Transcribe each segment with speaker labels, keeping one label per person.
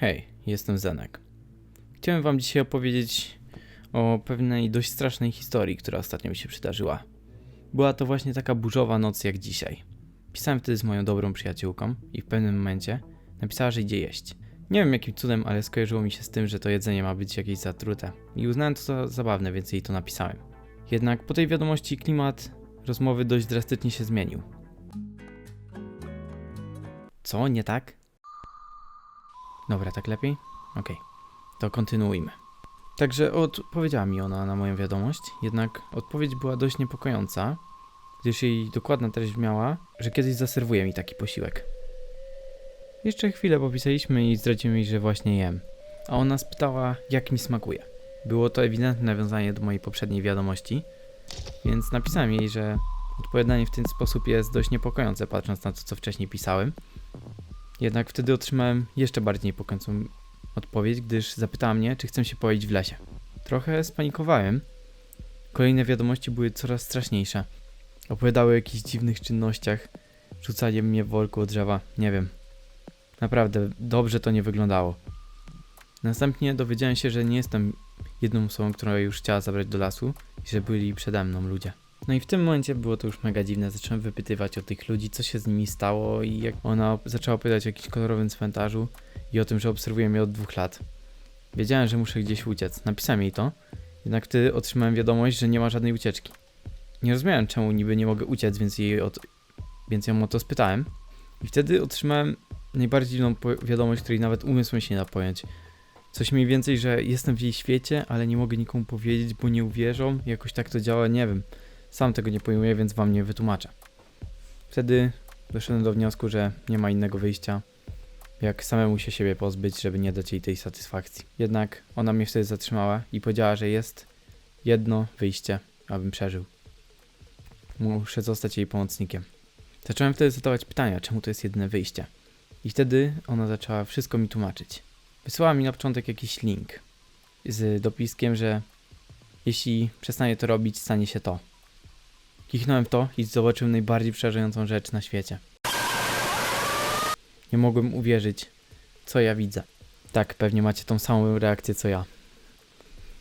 Speaker 1: Hej, jestem Zenek. Chciałem wam dzisiaj opowiedzieć o pewnej dość strasznej historii, która ostatnio mi się przydarzyła. Była to właśnie taka burzowa noc jak dzisiaj. Pisałem wtedy z moją dobrą przyjaciółką i w pewnym momencie napisała, że idzie jeść. Nie wiem jakim cudem, ale skojarzyło mi się z tym, że to jedzenie ma być jakieś zatrute i uznałem to za zabawne, więc jej to napisałem. Jednak po tej wiadomości klimat rozmowy dość drastycznie się zmienił. Co? Nie tak? Dobra, tak lepiej? Okej, to kontynuujmy. Także odpowiedziała mi ona na moją wiadomość, jednak odpowiedź była dość niepokojąca, gdyż jej dokładna treść brzmiała, że kiedyś zaserwuje mi taki posiłek. Jeszcze chwilę popisaliśmy i zdradziłem jej, że właśnie jem, a ona spytała, jak mi smakuje. Było to ewidentne nawiązanie do mojej poprzedniej wiadomości, więc napisałem jej, że odpowiadanie w ten sposób jest dość niepokojące, patrząc na to, co wcześniej pisałem. Jednak wtedy otrzymałem jeszcze bardziej niepokojącą odpowiedź, gdyż zapytała mnie, czy chcę się poić w lesie. Trochę spanikowałem. Kolejne wiadomości były coraz straszniejsze. Opowiadały o jakichś dziwnych czynnościach, rzucali mnie w worku od drzewa, nie wiem. Naprawdę, dobrze to nie wyglądało. Następnie dowiedziałem się, że nie jestem jedną osobą, która już chciała zabrać do lasu i że byli przede mną ludzie. No i w tym momencie było to już mega dziwne. Zacząłem wypytywać o tych ludzi, co się z nimi stało i jak ona zaczęła opowiadać o jakimś kolorowym cmentarzu i o tym, że obserwuje mnie od dwóch lat. Wiedziałem, że muszę gdzieś uciec. Napisałem jej to, jednak wtedy otrzymałem wiadomość, że nie ma żadnej ucieczki. Nie rozumiałem, czemu niby nie mogę uciec, więc, jej od... więc ją o to spytałem. I wtedy otrzymałem najbardziej dziwną wiadomość, której nawet umysłem się nie da pojąć. Coś mniej więcej, że jestem w jej świecie, ale nie mogę nikomu powiedzieć, bo nie uwierzą. Jakoś tak to działa, nie wiem. Sam tego nie pojmuję, więc wam nie wytłumaczę. Wtedy doszedłem do wniosku, że nie ma innego wyjścia, jak samemu się siebie pozbyć, żeby nie dać jej tej satysfakcji. Jednak ona mnie wtedy zatrzymała i powiedziała, że jest jedno wyjście, abym przeżył. Muszę zostać jej pomocnikiem. Zacząłem wtedy zadawać pytania, czemu to jest jedyne wyjście. I wtedy ona zaczęła wszystko mi tłumaczyć. Wysłała mi na początek jakiś link z dopiskiem, że jeśli przestanie to robić, stanie się to. Kichnąłem w to i zobaczyłem najbardziej przerażającą rzecz na świecie. Nie mogłem uwierzyć, co ja widzę. Tak, pewnie macie tą samą reakcję co ja.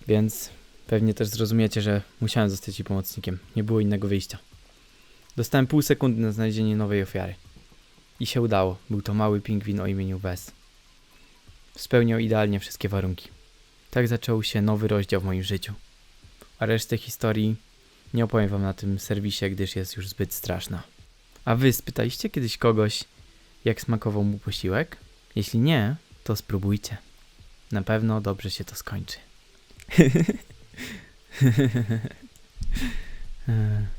Speaker 1: Więc pewnie też zrozumiecie, że musiałem zostać jej pomocnikiem. Nie było innego wyjścia. Dostałem pół sekundy na znalezienie nowej ofiary. I się udało. Był to mały pingwin o imieniu Wes. Spełniał idealnie wszystkie warunki. Tak zaczął się nowy rozdział w moim życiu. A resztę historii nie opowiem wam na tym serwisie, gdyż jest już zbyt straszna. A wy spytaliście kiedyś kogoś, jak smakował mu posiłek? Jeśli nie, to spróbujcie. Na pewno dobrze się to skończy.